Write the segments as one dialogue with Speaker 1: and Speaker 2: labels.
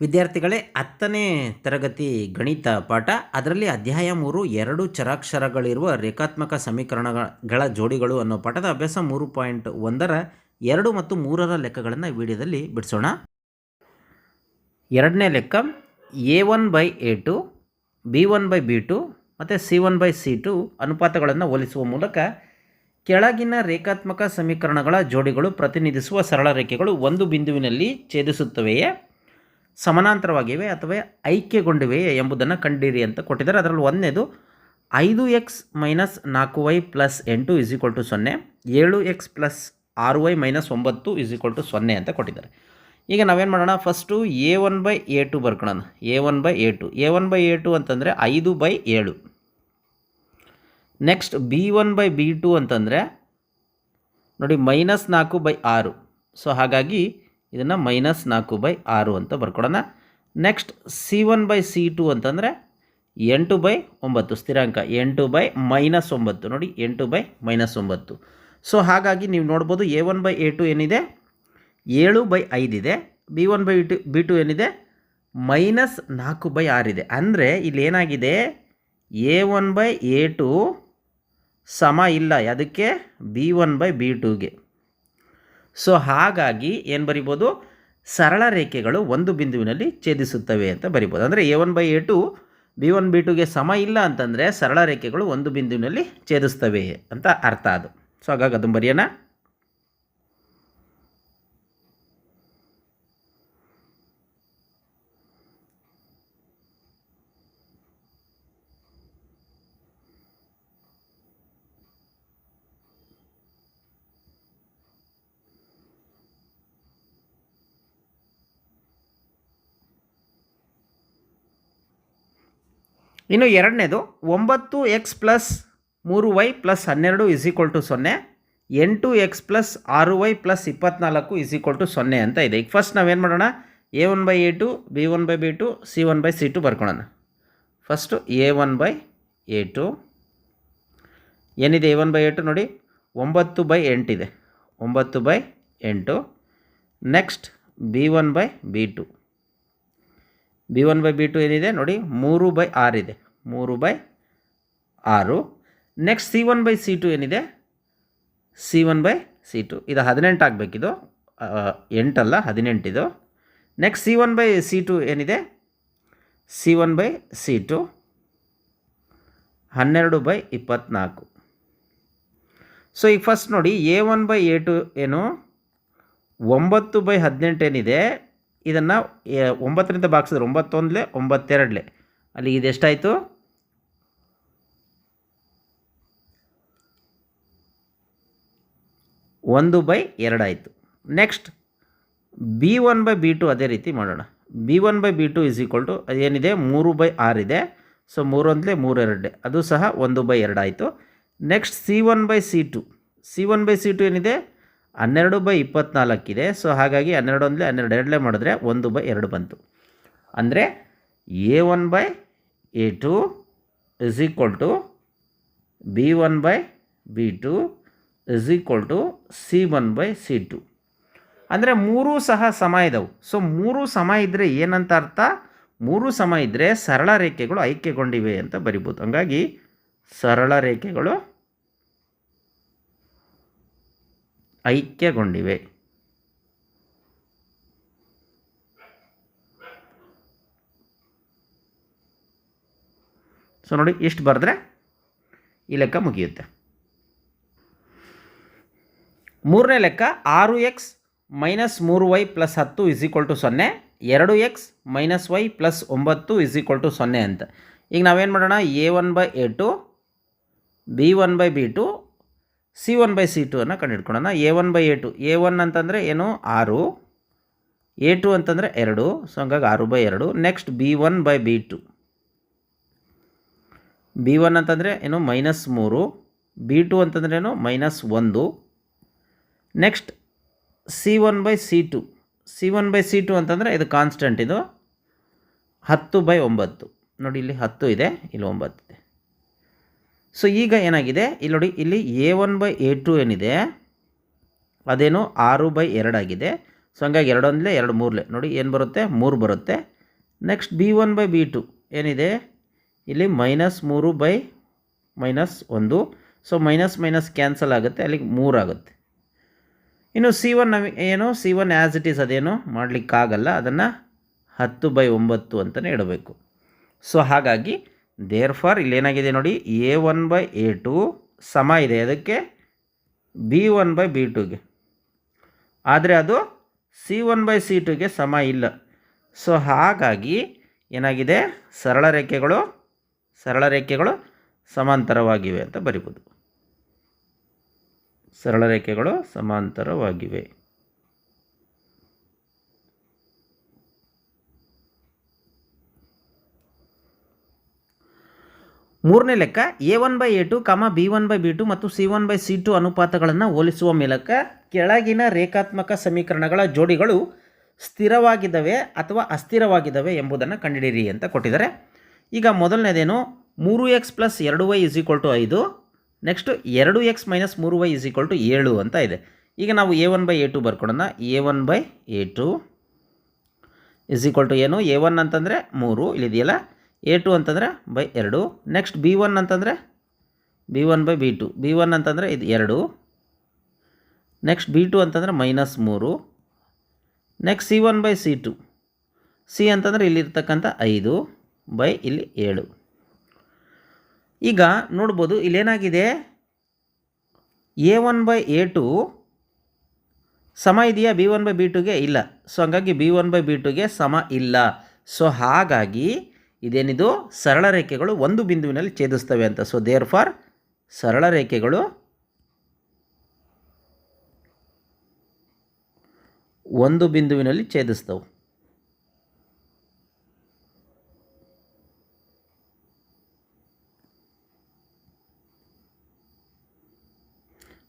Speaker 1: ವಿದ್ಯಾರ್ಥಿಗಳೇ, ಹತ್ತನೇ ತರಗತಿ ಗಣಿತ ಪಾಠ, ಅದರಲ್ಲಿ ಅಧ್ಯಾಯ ಮೂರು, ಎರಡು ಚರಾಕ್ಷರಗಳಿರುವ ರೇಖಾತ್ಮಕ ಸಮೀಕರಣಗಳ ಜೋಡಿಗಳು ಅನ್ನೋ ಪಾಠದ ಅಭ್ಯಾಸ ಮೂರು ಪಾಯಿಂಟ್ ಒಂದರ ಎರಡು ಮತ್ತು ಮೂರರ ಲೆಕ್ಕಗಳನ್ನು ವಿಡಿಯೋದಲ್ಲಿ ಬಿಡಿಸೋಣ. ಎರಡನೇ ಲೆಕ್ಕ, A one by A two, B one by B two ಮತ್ತು C one by C two ಅನುಪಾತಗಳನ್ನು ಹೋಲಿಸುವ ಮೂಲಕ ಕೆಳಗಿನ ರೇಖಾತ್ಮಕ ಸಮೀಕರಣಗಳ ಜೋಡಿಗಳು ಪ್ರತಿನಿಧಿಸುವ ಸರಳ ರೇಖೆಗಳು ಒಂದು ಬಿಂದುವಿನಲ್ಲಿ ಛೇದಿಸುತ್ತವೆಯೇ? ಸಮಾನಾಂತರವಾಗಿವೆ ಅಥವಾ ಐಕ್ಯಗೊಂಡಿವೆ ಎಂಬುದನ್ನು ಕಂಡಿರಿ ಅಂತ ಕೊಟ್ಟಿದ್ದಾರೆ. ಅದರಲ್ಲಿ ಒಂದನೇದು ಐದು ಎಕ್ಸ್ ಮೈನಸ್ ನಾಲ್ಕು ವೈ ಪ್ಲಸ್ ಎಂಟು ಇಸ್ ಈಕ್ವಲ್ ಟು ಸೊನ್ನೆ, ಏಳು ಎಕ್ಸ್ ಪ್ಲಸ್ ಆರು ವೈ ಮೈನಸ್ ಒಂಬತ್ತು ಇಸ್ ಈಕ್ವಲ್ ಟು ಸೊನ್ನೆ ಅಂತ ಕೊಟ್ಟಿದ್ದಾರೆ. ಈಗ ನಾವೇನು ಮಾಡೋಣ, first A one by A two ಬರ್ಕೊಳ್ಳೋಣ A one by A two. A one by A two ಅಂತಂದರೆ ಐದು ಬೈ ಏಳು. Next B one by B two ಅಂತಂದರೆ ನೋಡಿ ಮೈನಸ್ ನಾಲ್ಕು ಬೈ ಆರು. ಸೊ ಹಾಗಾಗಿ ಇದನ್ನು ಮೈನಸ್ ನಾಲ್ಕು ಬೈ ಆರು ಅಂತ ಬರ್ಕೊಡೋಣ. Next C one by C two ಅಂತಂದರೆ ಎಂಟು ಬೈ ಒಂಬತ್ತು, ಸ್ಥಿರಾಂಕ ಎಂಟು ಬೈ ಮೈನಸ್ ಒಂಬತ್ತು. ನೋಡಿ, ಎಂಟು ಬೈ ಮೈನಸ್ ಒಂಬತ್ತು. ಸೊ ಹಾಗಾಗಿ ನೀವು ನೋಡ್ಬೋದು A one by A two ಏನಿದೆ? ಏಳು by ಐದಿದೆ B one by two B two ಏನಿದೆ? ಮೈನಸ್ ನಾಲ್ಕು ಬೈ ಆರಿದೆ ಅಂದರೆ ಇಲ್ಲಿ ಏನಾಗಿದೆ? A one by A two ಸಮ ಇಲ್ಲ. ಅದಕ್ಕೆ ಬಿ ಒನ್ ಬೈ ಬಿ ಟುಗೆ ಸೊ ಹಾಗಾಗಿ ಏನು ಬರಿಬೋದು? ಸರಳ ರೇಖೆಗಳು ಒಂದು ಬಿಂದುವಿನಲ್ಲಿ ಛೇದಿಸುತ್ತವೆ ಅಂತ ಬರಿಬೋದು. ಅಂದರೆ A one by A two B one B ಟುಗೆ ಸಮ ಇಲ್ಲ ಅಂತಂದರೆ ಸರಳ ರೇಖೆಗಳು ಒಂದು ಬಿಂದುವಿನಲ್ಲಿ ಛೇದಿಸ್ತವೆ ಅಂತ ಅರ್ಥ ಅದು. ಸೊ ಹಾಗಾಗಿ ಅದನ್ನು ಬರೆಯೋಣ. ಇನ್ನು ಎರಡನೇದು ಒಂಬತ್ತು ಎಕ್ಸ್ ಪ್ಲಸ್ ಮೂರು ವೈ ಪ್ಲಸ್ ಹನ್ನೆರಡು ಇಸ್ ಈಕ್ವಲ್ ಟು ಸೊನ್ನೆ. ಎಂಟು ಎಕ್ಸ್ ಪ್ಲಸ್ ಆರು ವೈ ಪ್ಲಸ್ ಇಪ್ಪತ್ನಾಲ್ಕು ಇಸ್ ಈಕ್ವಲ್ ಟು ಸೊನ್ನೆ ಅಂತ ಇದೆ. ಈಗ ಫಸ್ಟ್ ನಾವೇನು ಮಾಡೋಣ? A one by A two B one by B two C one by C two ಬರ್ಕೊಳ್ಳೋಣ first A one by A two ಏನಿದೆ A one by A two ನೋಡಿ? ಒಂಬತ್ತು ಬೈ ಎಂಟಿದೆ ಒಂಬತ್ತು ಬೈ ಎಂಟು. Next B one by B two B one by B two ಏನಿದೆ? ನೋಡಿ, ಮೂರು by ಆರು ಇದೆ. ಮೂರು ಬೈ ಆರು. Next C one by C two ಏನಿದೆ? C one by C two ಇದು ಹದಿನೆಂಟು ಆಗಬೇಕಿದು. ಎಂಟಲ್ಲ, ಹದಿನೆಂಟಿದು. Next C one by C two ಏನಿದೆ? C one by C two ಹನ್ನೆರಡು ಬೈ ಇಪ್ಪತ್ತ್ನಾಲ್ಕು ಸೊ ಈಗ ಫಸ್ಟ್ ನೋಡಿ A one by A two ಏನು? ಒಂಬತ್ತು ಬೈ ಹದಿನೆಂಟು ಏನಿದೆ? ಇದನ್ನು ಒಂಬತ್ತರಿಂದ ಭಾಗಿಸಿದ್ರೆ ಒಂಬತ್ತೊಂದಲೆ ಒಂಬತ್ತೆರಡಲೆ. ಅಲ್ಲಿ ಇದೆಷ್ಟಾಯಿತು ಒಂದು by ಎರಡಾಯಿತು next B one by B two ಅದೇ ರೀತಿ ಮಾಡೋಣ. B one by B two is equal to ಅದೇನಿದೆ? ಮೂರು ಬೈ ಆರಿದೆ ಸೊ ಮೂರೊಂದಲೆ ಮೂರು ಅದು ಸಹ ಒಂದು by ಎರಡಾಯಿತು next C one by C two. C one by C two ಏನಿದೆ? ಹನ್ನೆರಡು ಬೈ ಇಪ್ಪತ್ನಾಲ್ಕಿದೆ. ಸೊ ಹಾಗಾಗಿ ಹನ್ನೆರಡು ಅಂದರೆ ಹನ್ನೆರಡು, ಎರಡಲೇ ಮಾಡಿದ್ರೆ ಒಂದು ಬೈ ಎರಡು ಬಂತು. ಅಂದರೆ A one by A two is equal to B one by B two is equal to C one by C two. ಅಂದರೆ ಮೂರೂ ಸಹ ಸಮ ಇದ್ದವು ಸೊ ಮೂರು ಸಮ ಇದ್ದರೆ ಏನಂತ ಅರ್ಥ? ಮೂರು ಸಮ ಇದ್ದರೆ ಸರಳ ರೇಖೆಗಳು ಐಕ್ಯಗೊಂಡಿವೆ ಅಂತ ಬರಿಬೋದು. ಹಂಗಾಗಿ ಸರಳ ರೇಖೆಗಳು ಐಕ್ಯಗೊಂಡಿವೆ. ಸೊ ನೋಡಿ ಇಷ್ಟು ಬರೆದ್ರೆ ಈ ಲೆಕ್ಕ ಮುಗಿಯುತ್ತೆ. ಮೂರನೇ ಲೆಕ್ಕ ಆರು ಎಕ್ಸ್ ಮೈನಸ್ ಮೂರು ವೈ ಪ್ಲಸ್ ಹತ್ತು ಇಸ್ ಈಕ್ವಲ್ ಟು ಸೊನ್ನೆ, ಎರಡು ಎಕ್ಸ್ ಮೈನಸ್ ವೈ ಪ್ಲಸ್ ಒಂಬತ್ತು ಇಸ್ ಈಕ್ವಲ್ ಟು ಸೊನ್ನೆ ಅಂತ. ಈಗ ನಾವೇನು ಮಾಡೋಣ? A one by A two, B one by B two C one by C two ಅನ್ನು ಕಂಡುಹಿಡ್ಕೊಳ್ಳೋಣ. A one by A two. A one ಅಂತಂದರೆ ಏನು? ಆರು. ಎ ಟು ಅಂತಂದರೆ ಎರಡು. ಸೊ, ಹಂಗಾಗಿ ಆರು ಬೈ ಎರಡು. Next B one by B two. B one ಅಂತಂದರೆ ಏನು? ಮೈನಸ್ ಮೂರು. ಬಿ ಟು ಅಂತಂದರೆ ಏನು? ಮೈನಸ್ ಒಂದು. Next C one by C two. C one by C two ಅಂತಂದರೆ ಇದು ಕಾನ್ಸ್ಟೆಂಟ್ ಇದು ಹತ್ತು ಬೈ ಒಂಬತ್ತು. ನೋಡಿ, ಇಲ್ಲಿ ಹತ್ತು ಇದೆ, ಇಲ್ಲಿ ಒಂಬತ್ತು ಇದೆ. ಸೊ ಈಗ ಏನಾಗಿದೆ? ಇಲ್ಲಿ ನೋಡಿ, ಇಲ್ಲಿ A one by A two ಏನಿದೆ? ಅದೇನು ಆರು ಬೈ ಎರಡಾಗಿದೆ ಸೊ ಹಂಗಾಗಿ ಎರಡೊಂದಲೇ ಎರಡು ಮೂರಲೆ. ನೋಡಿ, ಏನು ಬರುತ್ತೆ? ಮೂರು ಬರುತ್ತೆ. Next B one by B two ಏನಿದೆ? ಇಲ್ಲಿ ಮೈನಸ್ ಮೂರು ಬೈ ಮೈನಸ್ ಒಂದು. ಸೊ ಮೈನಸ್ ಮೈನಸ್ ಕ್ಯಾನ್ಸಲ್ ಆಗುತ್ತೆ. ಅಲ್ಲಿಗೆ ಮೂರಾಗುತ್ತೆ ಇನ್ನು ಸಿ ಒನ್ ನಮಗೆ ಏನು? C one as it is ಅದೇನು? ಮಾಡಲಿಕ್ಕಾಗಲ್ಲ. ಅದನ್ನು ಹತ್ತು ಬೈ ಒಂಬತ್ತು ಅಂತಲೇ ಇಡಬೇಕು. ಸೊ ಹಾಗಾಗಿ ದೇರ್ ಫಾರ್ ಇಲ್ಲೇನಾಗಿದೆ ನೋಡಿ a one by a two ಸಮ ಇದೆ. ಅದಕ್ಕೆ ಬಿ ಒನ್ ಬೈ ಬಿ ಟುಗೆ ಆದರೆ ಅದು ಸಿ ಒನ್ ಬೈ ಸಿ ಟುಗೆ ಸಮ ಇಲ್ಲ. ಸೊ ಹಾಗಾಗಿ ಏನಾಗಿದೆ? ಸರಳ ರೇಖೆಗಳು ಸರಳ ರೇಖೆಗಳು ಸಮಾಂತರವಾಗಿವೆ ಅಂತ ಬರಿಬೋದು. ಸರಳ ರೇಖೆಗಳು ಸಮಾಂತರವಾಗಿವೆ. ಮೂರನೇ ಲೆಕ್ಕ A one by A two comma B one by B two ಮತ್ತು C one by C two ಅನುಪಾತಗಳನ್ನು ಹೋಲಿಸುವ ಮೂಲಕ ಕೆಳಗಿನ ರೇಖಾತ್ಮಕ ಸಮೀಕರಣಗಳ ಜೋಡಿಗಳು ಸ್ಥಿರವಾಗಿದ್ದಾವೆ ಅಥವಾ ಅಸ್ಥಿರವಾಗಿದ್ದಾವೆ ಎಂಬುದನ್ನು ಕಂಡುಹಿಡಿಯಿರಿ ಅಂತ ಕೊಟ್ಟಿದ್ದಾರೆ. ಈಗ ಮೊದಲನೇದೇನು? ಮೂರು ಎಕ್ಸ್ ಪ್ಲಸ್ ಎರಡು ವೈ ಇಸ್ ಈಕ್ವಲ್ ಟು ಐದು. ನೆಕ್ಸ್ಟು ಎರಡು ಎಕ್ಸ್ ಮೈನಸ್ ಮೂರು ವೈ ಇಸ್ ಈಕ್ವಲ್ ಟು ಏಳು ಅಂತ ಇದೆ. ಈಗ ನಾವು a one by a two ಬರ್ಕೊಡೋಣ. A one by a two is equal to ಏನು? ಎ ಒನ್ ಅಂತಂದರೆ ಮೂರು. ಇಲ್ಲಿದೆಯಲ್ಲ? ಎ ಟು ಅಂತಂದರೆ ಬೈ ಎರಡು. ನೆಕ್ಸ್ಟ್ ಬಿ ಒನ್ ಅಂತಂದರೆ b one by b two b one ಅಂತಂದರೆ ಇದು ಎರಡು. ನೆಕ್ಸ್ಟ್ ಬಿ ಟು ಅಂತಂದರೆ ಮೈನಸ್ ಮೂರು. Next c one by c two c ಅಂತಂದರೆ ಇಲ್ಲಿರ್ತಕ್ಕಂಥ ಐದು ಬೈ ಇಲ್ಲಿ ಏಳು. ಈಗ ನೋಡ್ಬೋದು ಇಲ್ಲೇನಾಗಿದೆ? A one by a two ಸಮ ಇದೆಯಾ? ಬಿ ಒನ್ ಬೈ ಬಿ ಟುಗೆ ಇಲ್ಲ. ಸೊ ಹಂಗಾಗಿ ಬಿ ಒನ್ ಬೈ ಬಿ ಟುಗೆ ಸಮ ಇಲ್ಲ. ಸೊ ಹಾಗಾಗಿ ಇದೇನಿದು? ಸರಳ ರೇಖೆಗಳು ಒಂದು ಬಿಂದುವಿನಲ್ಲಿ ಛೇದಿಸ್ತವೆ ಅಂತ. ಸೊ ದೇರ್ ಫಾರ್ ಸರಳ ರೇಖೆಗಳು ಒಂದು ಬಿಂದುವಿನಲ್ಲಿ ಛೇದಿಸ್ತವೆ.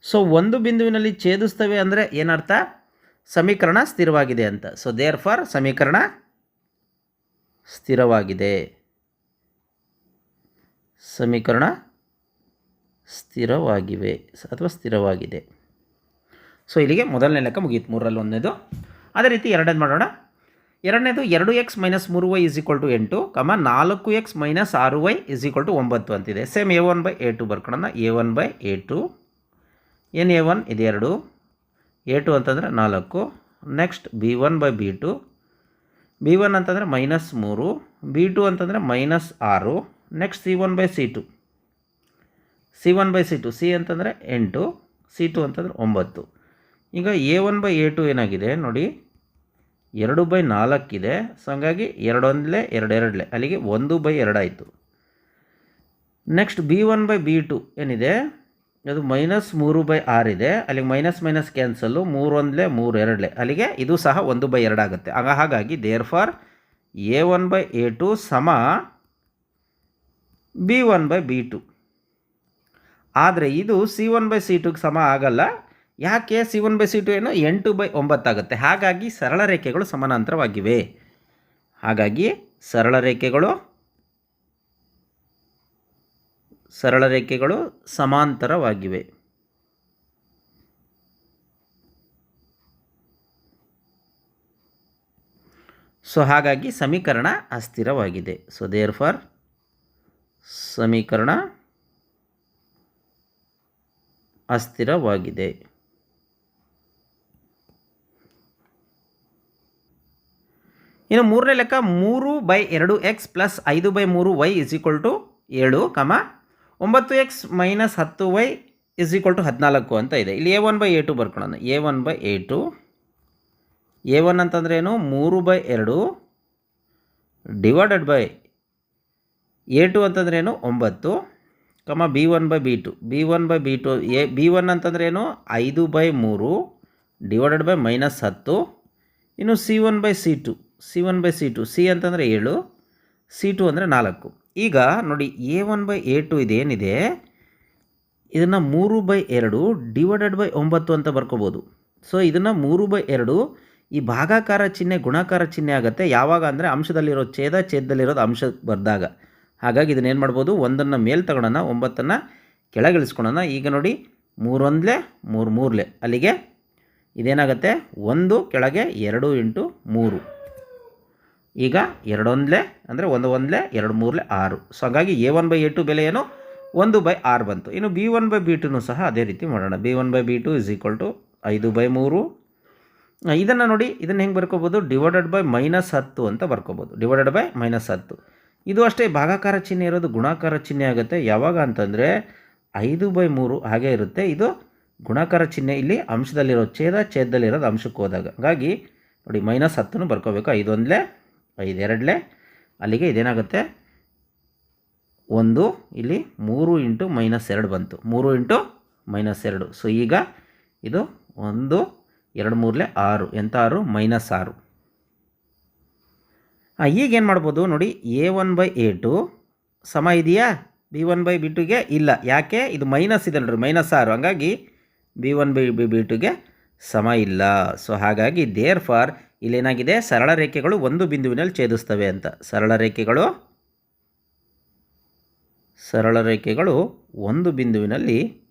Speaker 1: ಸೊ ಒಂದು ಬಿಂದುವಿನಲ್ಲಿ ಛೇದಿಸ್ತವೆ ಅಂದರೆ ಏನರ್ಥ? ಸಮೀಕರಣ ಸ್ಥಿರವಾಗಿದೆ ಅಂತ. ಸೊ ದೇರ್ ಫಾರ್ ಸಮೀಕರಣ ಸ್ಥಿರವಾಗಿದೆ. ಸಮೀಕರಣ ಸ್ಥಿರವಾಗಿವೆ, ಅಥವಾ ಸ್ಥಿರವಾಗಿದೆ. ಸೊ ಇಲ್ಲಿಗೆ ಮೊದಲನೇ ಲೆಕ್ಕ ಮುಗಿಯಿತು ಮೂರರಲ್ಲಿ ಒಂದನೇದು. ಅದೇ ರೀತಿ ಎರಡನೇದು ಮಾಡೋಣ. ಎರಡನೇದು, ಎರಡು ಎಕ್ಸ್ ಮೈನಸ್ ಮೂರು ವೈ ಇಸ್ ಈಕ್ವಲ್ ಟು ಎಂಟು, ಕಮ ನಾಲ್ಕು ಎಕ್ಸ್ ಮೈನಸ್ ಆರು ವೈ ಇಸ್ ಈಕ್ವಲ್ ಟು ಒಂಬತ್ತು ಅಂತಿದೆ. Same A one by A two ಬರ್ಕೊಳ್ಳೋಣ. A one by A two ಏನು ಎ ಒನ್ ಇದು ಎರಡು, ಎ ಟು ಅಂತಂದರೆ ನಾಲ್ಕು, next B one by B two B one ಅಂತಂದರೆ ಮೈನಸ್ ಮೂರು, ಬಿ ಟು ಅಂತಂದರೆ ಮೈನಸ್ ಆರು, next C one by C two. C one by C two, C ಅಂತಂದರೆ ಎಂಟು, ಸಿ ಟು ಅಂತಂದರೆ ಒಂಬತ್ತು. ಈಗ A one by A two ಏನಾಗಿದೆ ನೋಡಿ, ಎರಡು ಬೈ ನಾಲ್ಕಿದೆ ಸೊ ಹಂಗಾಗಿ ಎರಡೊಂದಲೇ ಎರಡೆರಡಲೆ, ಅಲ್ಲಿಗೆ ಒಂದು by ಎರಡಾಯಿತು next B one by B two ಏನಿದೆ ಅದು ಮೈನಸ್ ಮೂರು ಬೈ ಆರಿದೆ ಅಲ್ಲಿಗೆ ಮೈನಸ್ ಮೈನಸ್ ಕ್ಯಾನ್ಸಲ್ಲು ಮೂರೊಂದಲೇ ಮೂರು ಎರಡಲೆ. ಅಲ್ಲಿಗೆ ಇದು ಸಹ ಒಂದು ಬೈ ಎರಡಾಗುತ್ತೆ ಆಗ ಹಾಗಾಗಿ there for a one by a two ಸಮ b one by b two. ಆದರೆ ಇದು ಸಿ ಒನ್ ಬೈ ಸಿ ಟುಗೆ ಸಮ ಆಗಲ್ಲ. ಯಾಕೆ C one by C two ಏನು? ಎಂಟು ಬೈ ಒಂಬತ್ತಾಗುತ್ತೆ ಹಾಗಾಗಿ ಸರಳ ರೇಖೆಗಳು ಸಮಾನಾಂತರವಾಗಿವೆ. ಹಾಗಾಗಿ ಸರಳ ರೇಖೆಗಳು ಸರಳ ರೇಖೆಗಳು ಸಮಾಂತರವಾಗಿವೆ. ಸೊ ಹಾಗಾಗಿ ಸಮೀಕರಣ ಅಸ್ಥಿರವಾಗಿದೆ. ಸೊ ದೇರ್ ಫಾರ್ ಸಮೀಕರಣ ಅಸ್ಥಿರವಾಗಿದೆ. ಇನ್ನು ಮೂರನೇ ಲೆಕ್ಕ ಮೂರು ಬೈ ಎರಡು ಎಕ್ಸ್ ಪ್ಲಸ್ ಐದು ಬೈ ಮೂರು ವೈ ಇಸ್ ಈಕ್ವಲ್ ಟು ಏಳು, ಕಮ ಒಂಬತ್ತು ಎಕ್ಸ್ ಮೈನಸ್ ಹತ್ತು ವೈ ಇಸ್ ಈಕ್ವಲ್ ಟು ಹದಿನಾಲ್ಕು ಅಂತ ಇದೆ. ಇಲ್ಲಿ A one by A two ಬರ್ಕೊಳ್ಳೋಣ. A one by A two, A one ಅಂತಂದ್ರೆ ಏನು? ಮೂರು ಬೈ ಎರಡು ಡಿವೈಡೆಡ್ ಬೈ ಎ ಟು ಅಂತಂದ್ರೆ ಏನು? ಒಂಬತ್ತು, comma B one by B two. B one by B two, A, B one ಅಂತಂದ್ರೆ ಏನು? ಐದು ಬೈ ಮೂರು ಡಿವೈಡೆಡ್ ಬೈ ಮೈನಸ್ ಹತ್ತು. ಇನ್ನು C one by C two, C one by C two, C ಅಂತಂದರೆ ಏಳು, ಸಿ ಟು ಅಂದರೆ ನಾಲ್ಕು. ಈಗ ನೋಡಿ A one by A two ಇದೇನಿದೆ? ಇದನ್ನು ಮೂರು ಬೈ ಎರಡು ಡಿವೈಡೆಡ್ ಬೈ ಒಂಬತ್ತು ಅಂತ ಬರ್ಕೋಬೋದು. ಸೊ ಇದನ್ನು ಮೂರು ಬೈ ಎರಡು ಈ ಭಾಗಾಕಾರ ಚಿಹ್ನೆ, ಗುಣಾಕಾರ ಚಿಹ್ನೆ ಆಗುತ್ತೆ. ಯಾವಾಗ ಅಂದರೆ ಅಂಶದಲ್ಲಿರೋ ಛೇದ, ಛೇದದಲ್ಲಿರೋದು ಅಂಶ ಬರ್ದಾಗ. ಹಾಗಾಗಿ ಇದನ್ನೇನು ಮಾಡ್ಬೋದು? ಒಂದನ್ನು ಮೇಲೆ ತಗೊಳ್ಳೋಣ ಒಂಬತ್ತನ್ನು ಕೆಳಗಿಳಿಸ್ಕೊಳೋಣ. ಈಗ ನೋಡಿ ಮೂರೊಂದಲೇ, ಮೂರು ಮೂರಲೆ ಅಲ್ಲಿಗೆ ಇದೇನಾಗುತ್ತೆ? ಒಂದು, ಕೆಳಗೆ ಎರಡು ಇಂಟು ಮೂರು. ಈಗ ಎರಡೊಂದಲೇ ಅಂದರೆ ಒಂದು ಒಂದಲೇ, ಎರಡು ಮೂರಲೆ ಆರು. ಸೊ ಹಾಗಾಗಿ A one by A two ಬೆಲೆ ಏನು? ಒಂದು ಬೈ ಆರು ಬಂತು. ಇನ್ನು ಬಿ ಒನ್ ಬೈ ಬಿ ಟುನು ಸಹ ಅದೇ ರೀತಿ ಮಾಡೋಣ. B one by B two is equal to ಐದು ಬೈ ಮೂರು. ಇದನ್ನು ನೋಡಿ ಇದನ್ನು ಹೆಂಗೆ ಬರ್ಕೋಬೋದು? ಡಿವೈಡೆಡ್ ಬೈ ಮೈನಸ್ ಹತ್ತು ಅಂತ ಬರ್ಕೋಬೋದು. ಡಿವೈಡೆಡ್ ಬೈ ಮೈನಸ್ ಹತ್ತು. ಇದು ಅಷ್ಟೇ ಭಾಗಾಕಾರ ಚಿಹ್ನೆ ಇರೋದು ಗುಣಾಕಾರ ಚಿಹ್ನೆ ಆಗುತ್ತೆ. ಯಾವಾಗ ಅಂತಂದರೆ ಐದು ಬೈ ಮೂರು ಹಾಗೆ ಇರುತ್ತೆ. ಇದು ಗುಣಾಕಾರ ಚಿಹ್ನೆ ಇಲ್ಲಿ ಅಂಶದಲ್ಲಿರೋ ಛೇದ ಛೇದದಲ್ಲಿರೋದು ಅಂಶಕ್ಕೆ ಹೋದಾಗ. ಹಾಗಾಗಿ ನೋಡಿ ಮೈನಸ್ ಹತ್ತನ್ನು ಬರ್ಕೋಬೇಕು. ಐದು ಎರಡಲೇ ಅಲ್ಲಿಗೆ ಇದೇನಾಗುತ್ತೆ? ಒಂದು, ಇಲ್ಲಿ ಮೂರು ಇಂಟು ಮೈನಸ್ ಎರಡು ಬಂತು. ಮೂರು ಇಂಟು ಮೈನಸ್ ಎರಡು. ಸೊ, ಈಗ ಇದು ಒಂದು, ಎರಡು ಮೂರಲೆ ಆರು. ಎಂಥ ಆರು? ಮೈನಸ್ ಆರು. ಈಗೇನು ಮಾಡ್ಬೋದು? ನೋಡಿ, a one by a two ಸಮ ಇದೆಯಾ? ಬಿ ಒನ್ ಬೈ ಬಿ ಟುಗೆ ಇಲ್ಲ. ಯಾಕೆ? ಇದು ಮೈನಸ್ ಇದೆ ನೋಡ್ರಿ, ಮೈನಸ್ ಆರು. ಹಂಗಾಗಿ B one by B B ಟುಗೆ ಸಮ ಇಲ್ಲ. ಸೊ, ಹಾಗಾಗಿ ದೇರ್ ಫಾರ್ ಇಲ್ಲೇನಾಗಿದೆ? ಸರಳ ರೇಖೆಗಳು ಒಂದು ಬಿಂದುವಿನಲ್ಲಿ ಛೇದಿಸ್ತವೆ ಅಂತ. ಸರಳ ರೇಖೆಗಳು? ಸರಳ ರೇಖೆಗಳು ಒಂದು ಬಿಂದುವಿನಲ್ಲಿ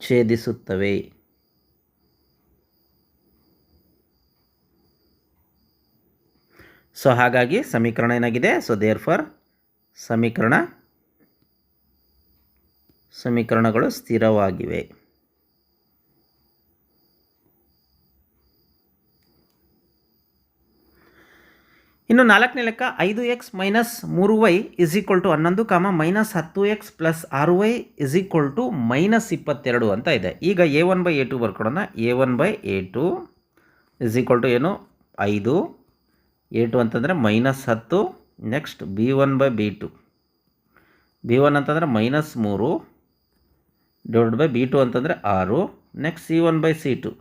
Speaker 1: ಛೇದಿಸುತ್ತವೆ. ಸೊ, ಹಾಗಾಗಿ ಸಮೀಕರಣ ಏನಾಗಿದೆ? ಸೊ ದೇರ್ ಫಾರ್ ಸಮೀಕರಣ, ಸಮೀಕರಣಗಳು ಸ್ಥಿರವಾಗಿವೆ. ಇನ್ನು ನಾಲ್ಕನೇ ಲೆಕ್ಕ ಐದು ಎಕ್ಸ್ ಮೈನಸ್ ಮೂರು ವೈ ಇಸ್ ಈಕ್ವಲ್ ಟು ಹನ್ನೊಂದು ಕಾಮ ಮೈನಸ್ ಹತ್ತು ಎಕ್ಸ್ ಪ್ಲಸ್ ಆರು Y is equal to minus ಇಪ್ಪತ್ತೆರಡು ಅಂತ ಇದೆ. ಈಗ A one by A two ಬರ್ಕೊಡೋಣ. A one by A two is equal to ಏನು? ಐದು. ಎ ಟು ಅಂತಂದರೆ ಮೈನಸ್ ಹತ್ತು. Next B one by B two. B one ಅಂತಂದರೆ ಮೈನಸ್ ಮೂರು. ಡಿವೈಡ್ ಬೈ ಬಿ ಟು ಅಂತಂದರೆ ಆರು. Next C one by C two.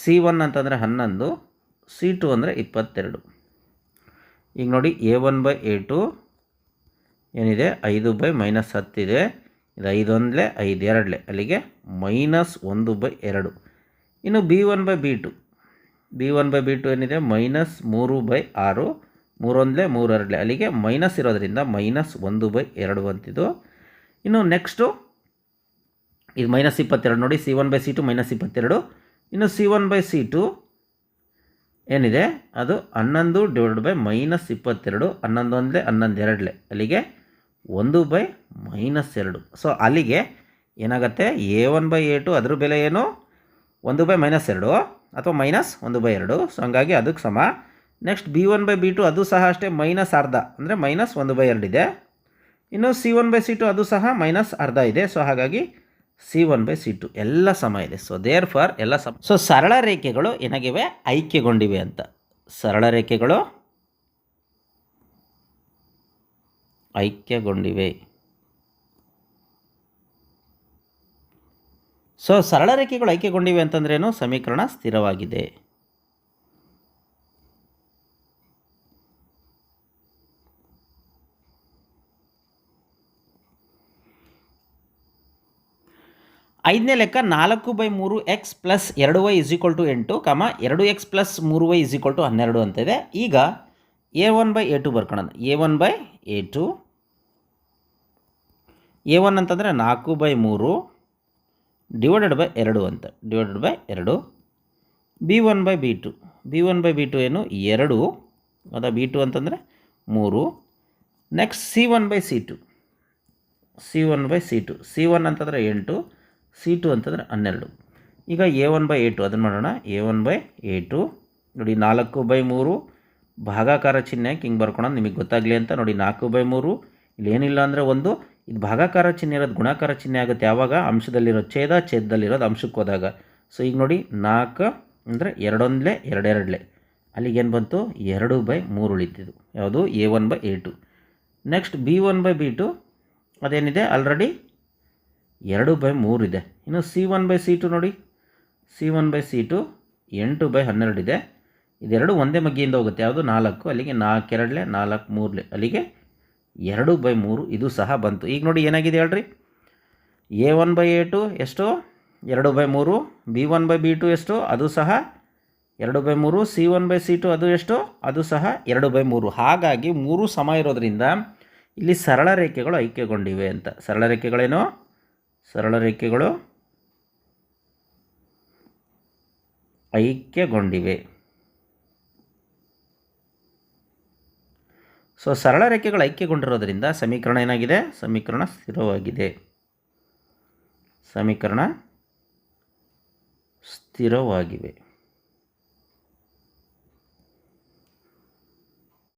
Speaker 1: C one ಅಂತಂದರೆ ಹನ್ನೊಂದು. ಸಿ ಟು ಅಂದರೆ ಇಪ್ಪತ್ತೆರಡು. ಈಗ ನೋಡಿ A one by A two ಏನಿದೆ? ಐದು ಬೈ ಮೈನಸ್ ಹತ್ತಿದೆ ಇದು. ಐದೊಂದಲೇ ಐದು, ಎರಡಲೆ. ಅಲ್ಲಿಗೆ ಮೈನಸ್ ಒಂದು ಬೈ ಎರಡು. ಇನ್ನು B one by B two B one by B two ಏನಿದೆ? ಮೈನಸ್ ಮೂರು ಬೈ ಆರು. ಮೂರೊಂದಲೇ ಮೂರು ಎರಡಲೆ ಅಲ್ಲಿಗೆ ಮೈನಸ್ ಇರೋದರಿಂದ ಮೈನಸ್ ಒಂದು ಬೈ ಎರಡು ಅಂತಿದ್ದು. ಇನ್ನು ನೆಕ್ಸ್ಟು ಇದು ಮೈನಸ್ ಇಪ್ಪತ್ತೆರಡು ನೋಡಿ. C one by C two minus ಇಪ್ಪತ್ತೆರಡು. ಇನ್ನು C one by C two ಏನಿದೆ? ಅದು ಹನ್ನೊಂದು ಡಿವೈಡ್ ಬೈ ಮೈನಸ್ ಇಪ್ಪತ್ತೆರಡು, ಹನ್ನೊಂದು ಒಂದಲೇ ಹನ್ನೊಂದು ಎರಡಲೆ. ಅಲ್ಲಿಗೆ ಒಂದು ಬೈ ಮೈನಸ್ ಎರಡು. ಸೊ ಅಲ್ಲಿಗೆ ಏನಾಗುತ್ತೆ? A one by A two ಅದ್ರ ಬೆಲೆ ಏನು? ಒಂದು ಬೈ ಮೈನಸ್ ಎರಡು ಅಥವಾ ಮೈನಸ್ ಒಂದು ಬೈ ಎರಡು. ಸೊ ಹಂಗಾಗಿ ಅದಕ್ಕೆ ಸಮ. Next B one by B two ಅದು ಸಹ ಅಷ್ಟೇ ಮೈನಸ್ ಅರ್ಧ. ಅಂದರೆ ಮೈನಸ್ ಒಂದು ಬೈ ಎರಡಿದೆ ಇನ್ನು C one by C two ಅದು ಸಹ ಮೈನಸ್ ಅರ್ಧ ಇದೆ. ಸೊ ಹಾಗಾಗಿ C one by C two ಎಲ್ಲ ಸಮ ಇದೆ. ಸೊ ದೇರ್ ಫಾರ್ ಎಲ್ಲ ಸಮ ಸೊ ಸರಳ ರೇಖೆಗಳು ಏನಾಗಿವೆ? ಐಕ್ಯಗೊಂಡಿವೆ ಅಂತ. ಸರಳ ರೇಖೆಗಳು ಐಕ್ಯಗೊಂಡಿವೆ. ಸೊ ಸರಳ ರೇಖೆಗಳು ಐಕ್ಯಗೊಂಡಿವೆ ಅಂತಂದ್ರೇನು? ಸಮೀಕರಣ ಸ್ಥಿರವಾಗಿದೆ. ಐದನೇ ಲೆಕ್ಕ ನಾಲ್ಕು ಬೈ ಮೂರು ಎಕ್ಸ್ ಪ್ಲಸ್ ಎರಡು ವೈ ಇಸ್ ಈಕ್ವಲ್ ಟು ಎಂಟು ಕಮ ಎರಡು ಎಕ್ಸ್ ಪ್ಲಸ್ ಮೂರು ವೈ ಇಸ್ ಈಕ್ವಲ್ ಟು ಹನ್ನೆರಡು ಅಂತ ಇದೆ. ಈಗ A one by A two ಬರ್ಕೊಳ್ಳೋಣ A one by A two A one ಅಂತಂದರೆ ನಾಲ್ಕು ಬೈ ಮೂರು ಡಿವೈಡೆಡ್ ಬೈ ಎರಡು ಅಂತ. ಡಿವೈಡೆಡ್ ಬೈ ಎರಡು. B one by B two B one by B two ಏನು? ಎರಡು. ಅದ ಬಿ ಟು ಅಂತಂದರೆ ಮೂರು. Next C one by C two C one by C two C one ಅಂತಂದರೆ ಎಂಟು. ಸಿ ಟು ಅಂತಂದರೆ ಹನ್ನೆರಡು. ಈಗ ಎ ಒನ್ ಬೈ ಎ ಅದನ್ನು ಮಾಡೋಣ. A one by A two ನೋಡಿ, ನಾಲ್ಕು ಬೈ ಮೂರು ಭಾಗಾಕಾರ ಚಿಹ್ನೆ ಹಿಂಗೆ ಬರ್ಕೊಳೋದು ನಿಮಗೆ ಗೊತ್ತಾಗಲಿ ಅಂತ. ನೋಡಿ, ನಾಲ್ಕು ಬೈ ಮೂರು, ಇಲ್ಲಿ ಏನಿಲ್ಲ ಅಂದರೆ ಒಂದು, ಇದು ಭಾಗಾಕಾರ ಚಿಹ್ನೆ ಇರೋದು, ಗುಣಾಕಾರ ಚಿಹ್ನೆ ಆಗುತ್ತೆ. ಯಾವಾಗ? ಅಂಶದಲ್ಲಿರೋ ಛೇದ, ಛೇದದಲ್ಲಿರೋದು ಅಂಶಕ್ಕೆ ಹೋದಾಗ. ಸೊ ಈಗ ನೋಡಿ, ನಾಲ್ಕು ಅಂದರೆ ಎರಡೊಂದಲೇ, ಎರಡೆರಡಲೆ. ಅಲ್ಲಿಗೇನು ಬಂತು? ಎರಡು ಬೈ ಮೂರು ಉಳಿತಿದ್ದು. ಯಾವುದು? A one by A two next B one by B two ಅದೇನಿದೆ? Already ಎರಡು ಬೈ ಇದೆ. ಇನ್ನು ಸಿ ಒನ್ ಬೈ ನೋಡಿ. C one by C two ಎಂಟು ಬೈ ಹನ್ನೆರಡು ಇದೆ. ಇದೆರಡು ಒಂದೇ ಮಗ್ಗಿಯಿಂದ ಹೋಗುತ್ತೆ. ಯಾವುದು? ನಾಲ್ಕು. ಅಲ್ಲಿಗೆ ನಾಲ್ಕೆರಡಲೆ ನಾಲ್ಕು, ಮೂರಲೆ. ಅಲ್ಲಿಗೆ ಎರಡು ಬೈ ಮೂರು. ಇದು ಸಹ ಬಂತು. ಈಗ ನೋಡಿ ಏನಾಗಿದೆ ಹೇಳ್ರಿ? A one by A two ಎಷ್ಟು? ಎರಡು ಬೈ ಮೂರು. B one by B two ಎಷ್ಟು? ಅದು ಸಹ ಎರಡು ಬೈ ಮೂರು. C one by C two ಅದು ಎಷ್ಟು? ಅದು ಸಹ ಎರಡು ಬೈ ಮೂರು. ಹಾಗಾಗಿ ಮೂರು ಸಮ ಇರೋದ್ರಿಂದ ಇಲ್ಲಿ ಸರಳ ರೇಖೆಗಳು ಐಕ್ಯಗೊಂಡಿವೆ ಅಂತ. ಸರಳ ರೇಖೆಗಳೇನು? ಸರಳ ರೇಖೆಗಳು ಐಕ್ಯಗೊಂಡಿವೆ. ಸೊ ಸರಳ ರೇಖೆಗಳು ಐಕ್ಯಗೊಂಡಿರೋದರಿಂದ ಸಮೀಕರಣ ಏನಾಗಿದೆ? ಸಮೀಕರಣ ಸ್ಥಿರವಾಗಿದೆ. ಸಮೀಕರಣ ಸ್ಥಿರವಾಗಿವೆ.